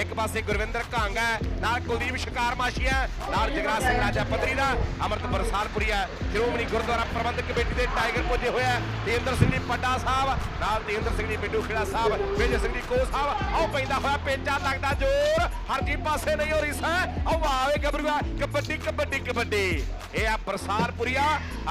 ਇੱਕ ਪਾਸੇ ਗੁਰਵਿੰਦਰ ਘਾਂਗ ਹੈ, ਨਾਲ ਕੁਲਦੀਪ ਸ਼ਿਕਾਰ ਮਾਸ਼ੀ ਹੈ, ਨਾਲ ਜਗਰਾਜ ਸਿੰਘ ਰਾਜਾ ਪੱਧਰੀ ਦਾ ਅਮਰਤ ਬਰਸਾਰਪੁਰੀ ਹੈ। ਸ਼੍ਰੋਮਣੀ ਗੁਰਦੁਆਰਾ ਪ੍ਰਬੰਧਕ ਕਮੇਟੀ ਦੇ ਟਾਈਗਰ ਪੁੱਜੇ ਹੋਏ ਹੈ, ਤੇਂਦਰ ਸਿੰਘ ਜੀ ਪੱਡਾ ਸਾਹਿਬ, ਨਾਲ ਤੇਂਦਰ ਸਿੰਘ ਜੀ ਪਿੰਡੂ ਖੇੜਾ ਸਾਹਿਬ, ਮੇਜਰ ਸਿੰਘ ਜੀ ਕੋ ਸਾਹਿਬ, ਆਓ ਪੈਂਦਾ ਹੋਇਆ ਪੇਚਾ ਲੱਗਦਾ ਜ਼ੋਰ, ਹਰ ਜੀ ਪਾਸੇ ਨਹੀਂ ਹੋ ਰਹੀ ਸੈ ਆਓ ਆਵੇ ਗੱਭਰੂਆ ਕਬੱਡੀ ਕਬੱਡੀ ਕਬੱਡੀ। ਇਹ ਆ ਬਰਸਾਰਪੁਰੀਆ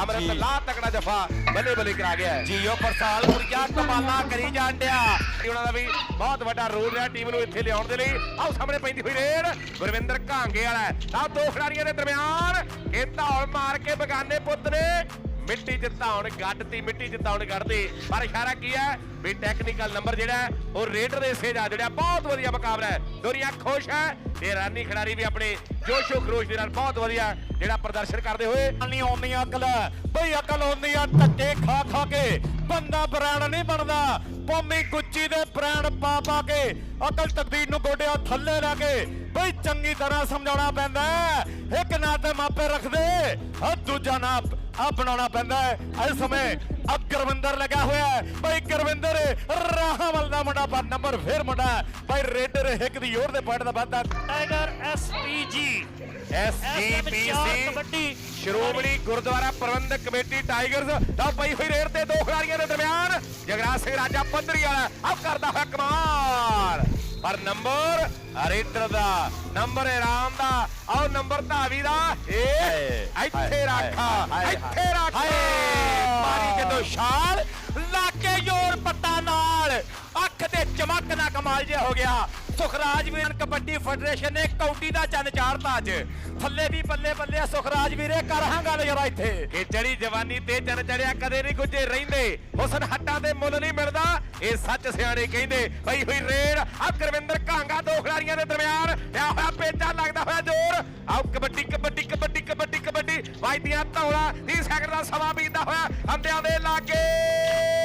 ਅਮਰਤ ਲਾ ਤਕੜਾ ਜਫਾ ਬੱਲੇ ਬੱਲੇ ਕਰਾ ਗਿਆ। ਜੀਓ ਪ੍ਰਸਾਦਪੁਰੀਆ ਕਮਾਲਾਂ ਕਰੀ ਜਾਂਦਿਆ ਉਹਨਾਂ ਦਾ ਵੀ ਬਹੁਤ ਵੱਡਾ ਰੋਲ ਰਿਹਾ ਟੀਮ ਨੂੰ ਇੱਥੇ ਲਿਆਉਣ ਦੇ ਲਈ। ਆਓ ਸਾਹਮਣੇ ਪੈਂਦੀ ਹੋਈ ਰੇਡ। ਗੁਰਵਿੰਦਰ ਘਾਂਗੇ ਵਾਲਾ। ਆਹ ਦੋ ਖਿਡਾਰੀਆਂ ਦੇ ਦਰਮਿਆਨ ਇਹ ਧੌਲ ਮਾਰ ਕੇ ਬਗਾਨੇ ਪੁੱਤ ਨੇ। ਮਿੱਟੀ ਧੌਣ ਗੱਡਤੀ ਮਿੱਟੀ ਧੌਣ ਕੱਢਦੀ ਪਰ ਇਸ਼ਾਰਾ ਕੀ ਹੈ? ਵੀ ਟੈਕਨੀਕਲ ਨੰਬਰ ਜਿਹੜਾ ਉਹ ਰੇਡਰ ਦੇ ਹਿੱਸੇ ਜਾ ਜੁੜਿਆ ਬਹੁਤ ਵਧੀਆ ਮੁਕਾਬਲਾ ਹੈ। ਦੁਨੀਆ ਖੁਸ਼ ਹੈ ਤੇ ਰਾਨੀ ਖਿਡਾਰੀ ਵੀ ਆਪਣੇ ਜੋਸ਼ੋ ਖਰੋਸ਼ ਦੇ ਨਾਲ ਬਹੁਤ ਵਧੀਆ ਜਿਹੜਾ ਪ੍ਰਦਰਸ਼ਨ ਕਰਦੇ ਹੋਏ। ਨਹੀਂ ਆਉਂਦੀ, ਅਕਲ। ਬਈ ਅਕਲ ਆਉਂਦੀ ਆ, ਧੱਕੇ ਖਾ ਖਾ ਕੇ। ਬੰਦਾ ਬ੍ਰਾਂਡ ਨਹੀਂ ਬਣਦਾ। ਪੌਮੀ ਗੁੱਚੀ ਦੇ ਬ੍ਰਾਂਡ ਪਾ ਪਾ ਕੇ। ਅਕਲ ਤਕਦੀਰ ਨੂੰ ਗੋਡਿਆਂ ਥੱਲੇ ਲਾ ਕੇ। ਬਈ ਚੰਗੀ ਤਰ੍ਹਾਂ ਸਮਝਾਉਣਾ ਪੈਂਦਾ ਇੱਕ ਨਾ ਤੇ ਮਾਪੇ ਰੱਖਦੇ ਆ ਦੂਜਾ ਨਾ ਆ ਬਣਾਉਣਾ ਪੈਂਦਾ ਇਸ ਸਮੇਂ ਅਬ ਗੁਰਵਿੰਦਰ ਲੱਗਾ ਹੋਇਆ ਹੈ। ਬਈ ਗੁਰਵਿੰਦਰ, ਰਾਹਵਲ ਦਾ ਮੁੰਡਾ, ਪਰ ਨੰਬਰ ਫੇਰ ਮੁੰਡਾ ਹੈ। ਬਈ ਰੇਡਰ ਹਿੱਕ ਦੀ ਜ਼ੋਰ ਦੇ ਪੁਆਇੰਟ ਦਾ ਵਾਧਾ। Tiger SPG SGPC kabaddi. Shiromani Gurdwara Parbandhak Committee Tigers. ਤਾਂ ਪਈ ਹੋਈ ਰੇਡ ਤੇ ਦੋ ਖਿਡਾਰੀਆਂ ਦੇ ਦਰਮਿਆਨ। ਜਗਰਾਜ ਸਿੰਘ ਰਾਜਾ ਪੱਧਰੀ ਵਾਲਾ ਆਪ ਕਰਦਾ ਹੋਇਆ ਕਮਾਲ। ਪਰ ਨੰਬਰ ਰੇਡਰ ਦਾ ਨੰਬਰ ਇਰਾਮ ਦਾ ਆਓ ਨੰਬਰ ਧਾਵੀ ਦਾ ਇਹ ਇੱਥੇ ਰੱਖਾ ਇੱਥੇ ਰੱਖ। ਮਾਰੀ ਜਦੋਂ ਛਾਲ ਲਾਕੇ ਜ਼ੋਰ ਪੱਟਾ ਨਾਲ। ਅੱਖ ਤੇ ਚਮਕ ਦਾ ਕਮਾਲ ਜਿਹਾ ਹੋ ਗਿਆ। ਸੁਖਰਾਜ ਵੀਰ ਕਬੱਡੀ ਫੈਡਰੇਸ਼ਨ ਨੇ ਕੌਡੀ ਦਾ ਚੰਨ ਚਾੜਤਾ ਅੱਜ। ਥੱਲੇ ਵੀ ਬੱਲੇ ਬੱਲੇ ਸੁਖਰਾਜ ਵੀਰੇ ਕਰ ਹਾਂ ਗੱਲ ਜਰਾ ਇੱਥੇ। ਕਿ ਚੜੀ ਜਵਾਨੀ ਤੇ ਚੜ ਚੜਿਆ, ਕਦੇ ਨਹੀਂ ਗੁੱਜੇ ਰਹਿੰਦੇ। ਹੁਸਨ ਹੱਟਾਂ ਦੇ ਮੁੱਲ ਨਹੀਂ ਮਿਲਦਾ, ਇਹ ਸੱਚ ਸਿਆਣੇ ਕਹਿੰਦੇ। ਪਈ ਹੋਈ ਰੇਡ ਆ ਗੁਰਵਿੰਦਰ ਘਾਂਗਾ ਦੋ ਖਿਡਾਰੀਆਂ ਦੇ ਦਰਮਿਆਨ। ਆ ਹੋਇਆ ਪੇਚਾ, ਲੱਗਦਾ ਹੋਇਆ ਜ਼ੋਰ। ਆਓ ਕਬੱਡੀ ਕਬੱਡੀ ਕਬੱਡੀ ਕਬੱਡੀ ਕਬੱਡੀ। ਵੱਜਦੀਆਂ ਧੌਲਾ 30 ਸੈਕਿੰਡ ਦਾ ਸਮਾਂ ਬੀਤਦਾ ਹੋਇਆ ਅੰਦਿਆਂ ਦੇ ਲਾਗੇ।